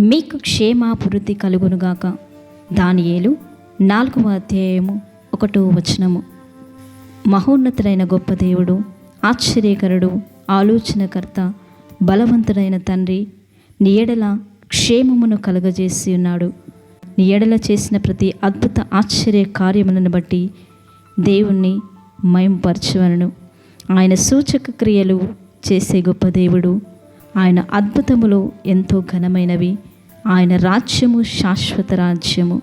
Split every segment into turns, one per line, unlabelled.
మీకు క్షేమాభివృద్ధి కలుగునుగాక. దానియేలు నాలుగవ అధ్యాయము ఒకటో వచనము. మహోన్నతుడైన గొప్ప దేవుడు ఆశ్చర్యకరుడు ఆలోచనకర్త బలవంతుడైన తండ్రి నీ ఎడల క్షేమమును కలుగజేసి ఉన్నాడు. నీ ఎడల చేసిన ప్రతి అద్భుత ఆశ్చర్య కార్యములను బట్టి దేవుణ్ణి మయంపరచవలను ఆయన సూచక క్రియలు చేసే గొప్ప దేవుడు ఆయన అద్భుతములు ఎంతో ఘనమైనవి. ఆయన రాజ్యము శాశ్వత రాజ్యము.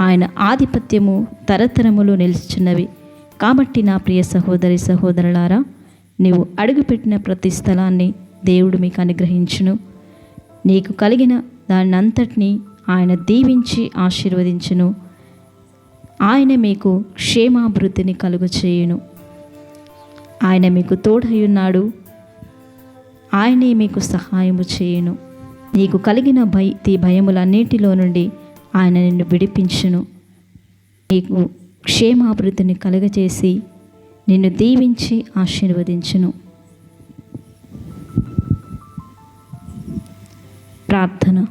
ఆయన ఆధిపత్యము తరతరములు నిలుచున్నవి. కాబట్టి నా ప్రియ సహోదరి సహోదరులారా నీవు అడుగుపెట్టిన ప్రతి స్థలాన్ని దేవుడు మీకు అనుగ్రహించును. నీకు కలిగిన దాన్నంతటినీ ఆయన దీవించి ఆశీర్వదించును. ఆయన మీకు క్షేమాభివృద్ధిని కలుగు చేయును ఆయన మీకు తోడయున్నాడు ఆయనే మీకు సహాయము చేయును. నీకు కలిగిన భయ తీ భయములన్నిటిలో నుండి ఆయన నిన్ను విడిపించును. నీకు క్షేమాభివృద్ధిని కలుగజేసి నిన్ను దీవించి ఆశీర్వదించును. ప్రార్థన.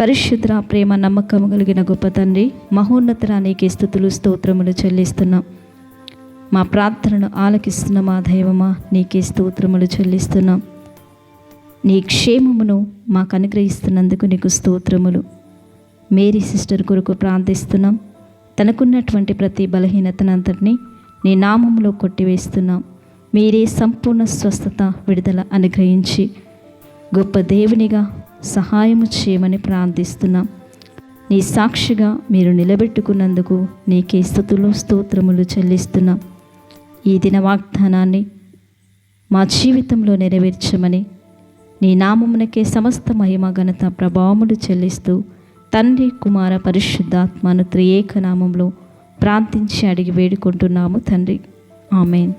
పరిశుద్ర ప్రేమ నమ్మకం కలిగిన గొప్ప తండ్రి మహోన్నతరానికి స్థుతులు స్తోత్రములు చెల్లిస్తున్నాం. మా ప్రార్థనను ఆలకిస్తున్న మా దైవమా నీకే స్తోత్రములు చెల్లిస్తున్నాం. నీ క్షేమమును మాకు అనుగ్రహిస్తున్నందుకు నీకు స్తోత్రములు. మేరీ సిస్టర్ కొరకు ప్రార్థిస్తున్నాం. తనకున్నటువంటి ప్రతి బలహీనతనంతటిని నీ నామములో కొట్టివేస్తున్నాం. మీరే సంపూర్ణ స్వస్థత విడుదల అనుగ్రహించి గొప్ప దేవునిగా సహాయము చేయమని ప్రార్థిస్తున్నాం. నీ సాక్షిగా మీరు నిలబెట్టుకున్నందుకు నీకే స్థుతులు స్తోత్రములు చెల్లిస్తున్నాం. ఈ దిన వాగ్దానాన్ని మా జీవితంలో నెరవేర్చమని నీ నామమునకే సమస్త మహిమ ఘనత ప్రభావములు చెల్లిస్తూ తండ్రి కుమార పరిశుద్ధాత్మను త్రియేక నామంలో ప్రార్థించి అడిగి వేడుకుంటున్నాము తండ్రి. ఆమెన్.